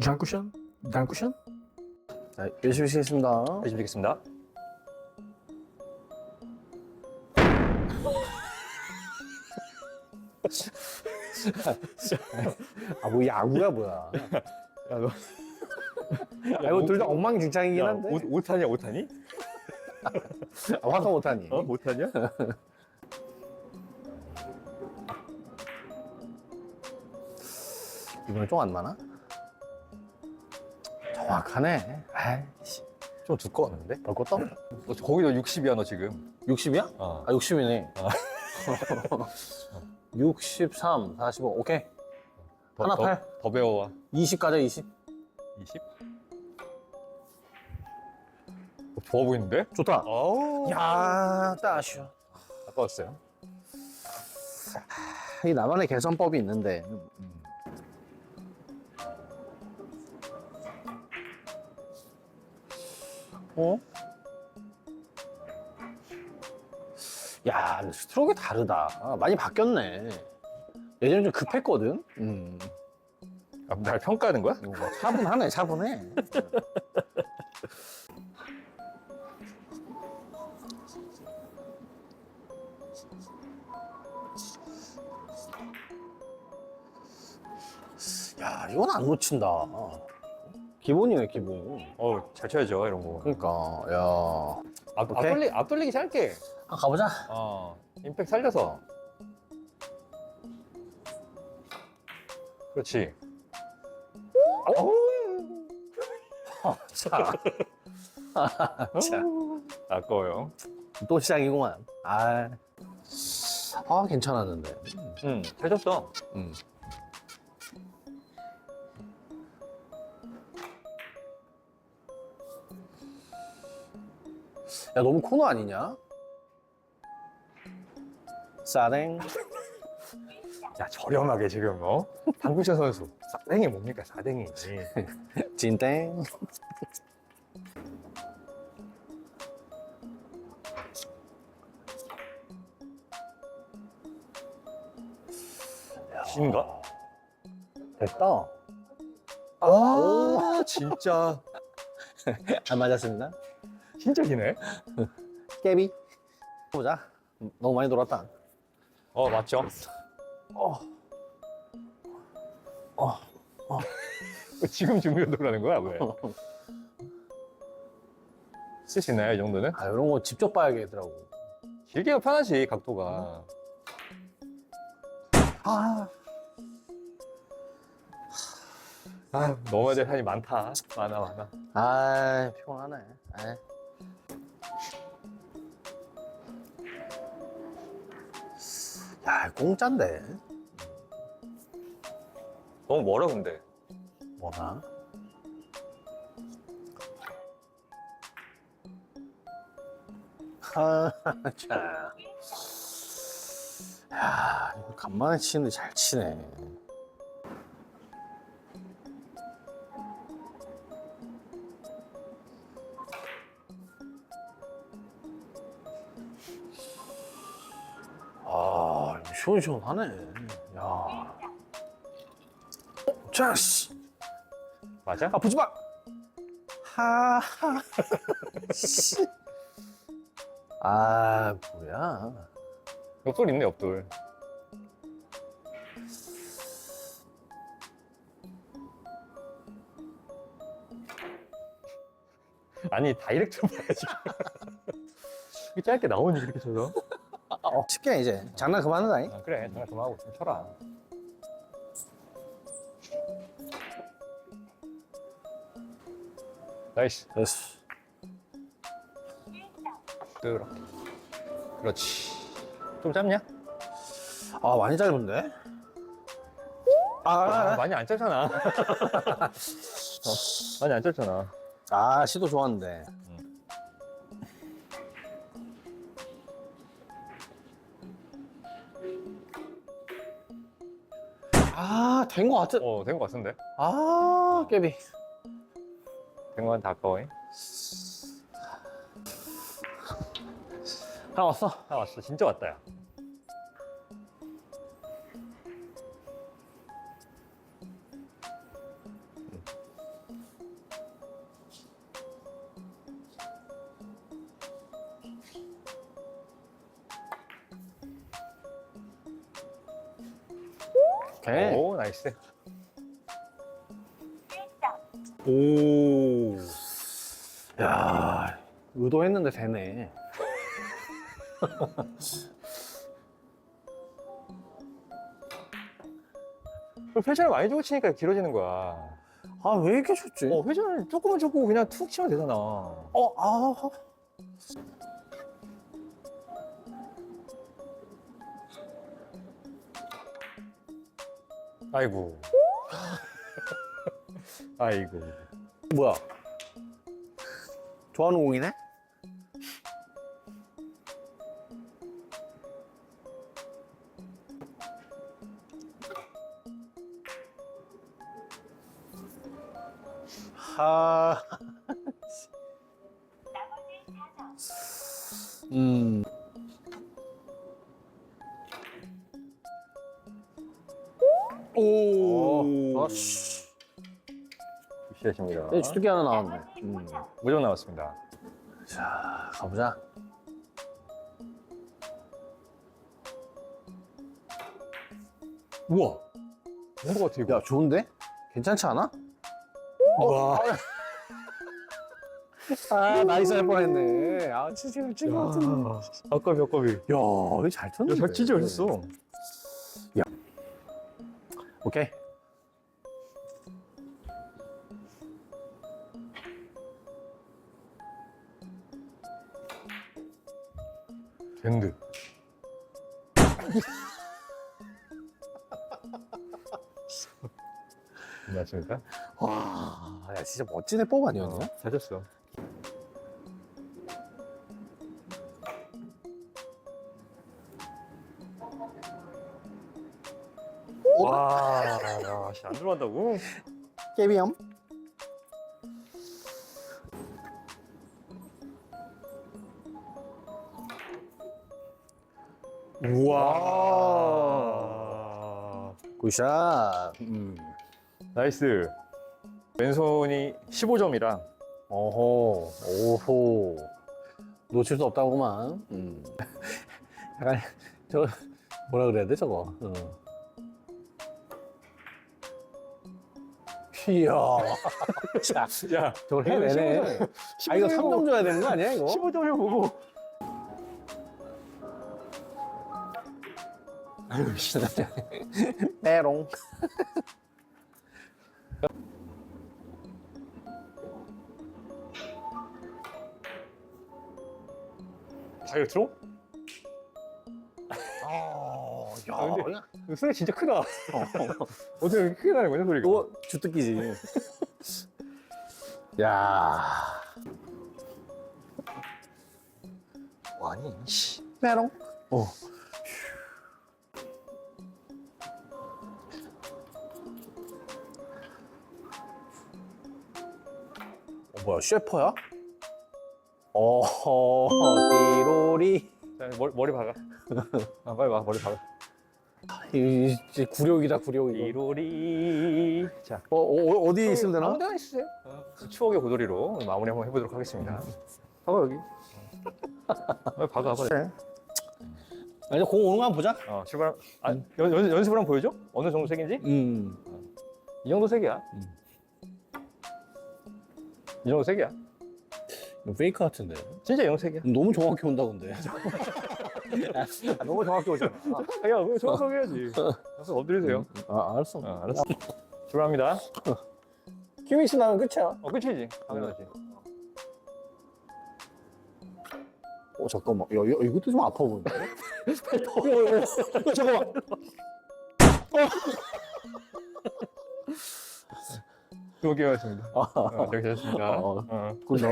장쿠션? 장쿠션? 자, 열심히 치겠습니다. 열심히 드리겠습니다. 아, 뭐 야구야 뭐야. 야, 너. 아, 이거 둘 다 엉망진창이긴 야, 한데. 옷, 옷하냐, 옷하니? 아, 화가 못하니. 어, 못하냐? 이번에 좀안 나나? 정확하네. 아이씨. 좀 두꺼웠는데? 벌거 떠? 너 거기도 60이야, 너 지금. 60이야? 어. 아, 60이네. 아. 63, 45, 오케이. 더, 하나 더, 팔. 더 배워와. 20 가자, 20. 20? 어, 좋아 보이는데? 좋다. 어우. 야, 딱 아쉬워. 아까웠어요. 이 나만의 개선법이 있는데. 어? 야, 스트로크 다르다. 아, 많이 바뀌었네. 예전에 좀 급했거든? 음. 아, 날 평가하는 거야? 어, 차분하네, 차분해. 야, 이건 안 놓친다. 기본이네, 기본. 어, 잘 쳐야죠, 이런 거. 그러니까, 야. 앞, 오케이. 앞돌리, 앞돌리기 짧게. 아, 가보자. 어, 임팩 살려서. 그렇지. 자. 자. 아까워요. 또 시작이구만. 아. 아, 괜찮았는데. 응, 잘 쳤어. 음. 야, 너무 코너 아니냐? 싸랭. 야, 저렴하게 지금, 어? 당구샷 선수. 사댕이 뭡니까, 사댕이. 진땡. 신가? 됐다. 아, 진짜. 안 맞았습니다. 진짜 기네. 깨비. 보자. 음, 너무 많이 돌았다. 어, 맞죠? 어. 어. 지금 준비가 돌아는 거야, 왜? 쓸 수 있나요, 이 정도는? 아, 이런 거 직접 봐야겠더라고. 길게가 편하지, 각도가. 아. 아, 넘어야 될 산이 많다. 많아, 많아. 아, 피곤하네. 아 야, 공짜인데. 너무 멀어, 근데. 뭐나? 아, 참. 야, 이거 간만에 치는데 잘 치네. 시원시원하네. 야. 자스! 맞아? 아프지 마! 하하. 씨. 아, 뭐야. 옆돌 있네, 옆돌. 아니, 다이렉트 봐야지. 이게 짧게 나오니, 이렇게 쳐서? 어, 쉽게 이제. 장난 그만하다. 아, 그래, 장난 그만하고 좀 쳐라. 나이스. 됐어. 뜯어. 그렇지. 좀 짧냐? 아, 많이 짧은데? 아, 아, 아, 많이 안 짧잖아. 어, 많이 안 짧잖아. 아, 시도 좋았는데. 아, 된 거 같은. 어, 된 것 같은데? 아, 깨비. 된 건다 아까워. 하나 왔어. 아, 왔어. 진짜 왔다, 야. 오케이. 오, 나이스. 오. 야, 의도했는데 되네. 회전을 많이 주고 치니까 길어지는 거야. 아, 왜 이렇게 줬지? 어, 회전을 조금만 주고 그냥 툭 치면 되잖아. 어, 아. 아이고. 아이고. 뭐야? 좋아하는 공이네? 하. 음. 오. 아씨. 굿샷입니다. 네, 주특기 하나 나왔네. 음. 무조건 나왔습니다. 자, 가보자. 우와. 뭔거 같아, 이거. 야, 좋은데? 괜찮지 않아? 와. 아, 나이스 할 뻔했네. 아, 치즈를 찍것 같은데. 아까비, 아까비. 야, 이거 잘 쳤네. 야, 잘 진짜 잘했어. 오케이. 된 듯. 맞습니까? 와, 야, 진짜 멋진 해법 아니었냐? 어, 잘 쳤어. 야, 씨, 안 들어간다고? 깨비엄? 와. 굿샷. 음. 나이스. 왼손이 15점이랑 어호, 오호. 놓칠 수 없다고만. 음. 약간, 저, 뭐라 그래야 돼, 저거. 어. 이야. 자, 야, 저걸 해내네. 아, 이거 3점 줘야 되는 거 아니야, 이거? 15점을 보고 아유, 씨. 메롱. 다이어트로? 아, 야, 아, 근데- 이거 소리 진짜 크다. 어떻게 이렇게 크게 나는 거냐 소리가? 이거 주특기지. 야, 아니, 씨. 메롱. 어. 어, 뭐야, 셰퍼야? 어허, 띠로리. 자, 머리, 머리 박아. 아, 빨리 와, 머리 박아. 이 이제 구력이다, 구력 이거. 이로리. 자, 어, 어, 어디 있으면 되나? 아무 데나 있으세요. 그 추억의 고돌이로 마무리 한번 해보도록 하겠습니다. 박아 여기. 빨리 박아, 빨리. 아니, 공 오는 거 한번 보자. 어, 출발. 아, 연, 연, 연습을 한번 보여줘? 어느 정도 색인지? 음. 이 정도 색이야. 음. 이 정도 색이야. 이거 페이크 같은데. 진짜 이 정도 색이야. 너무 정확히 온다, 근데. 아, 너무 정확히 오잖아. 아, 야, 그거 정확하게 해야지. 가서 엎드리세요. 아, 알았어. 어, 알았어. 출발합니다. 키미스 나면 끝이야. 어, 끝이지. 당연하지. 어, 잠깐만. 야, 야 이것도 좀 아파? 야, 야, 야, 야, 잠깐만. 두 개였습니다. 아, 어, 저기 됐습니다. 어. 어. 굿, 너.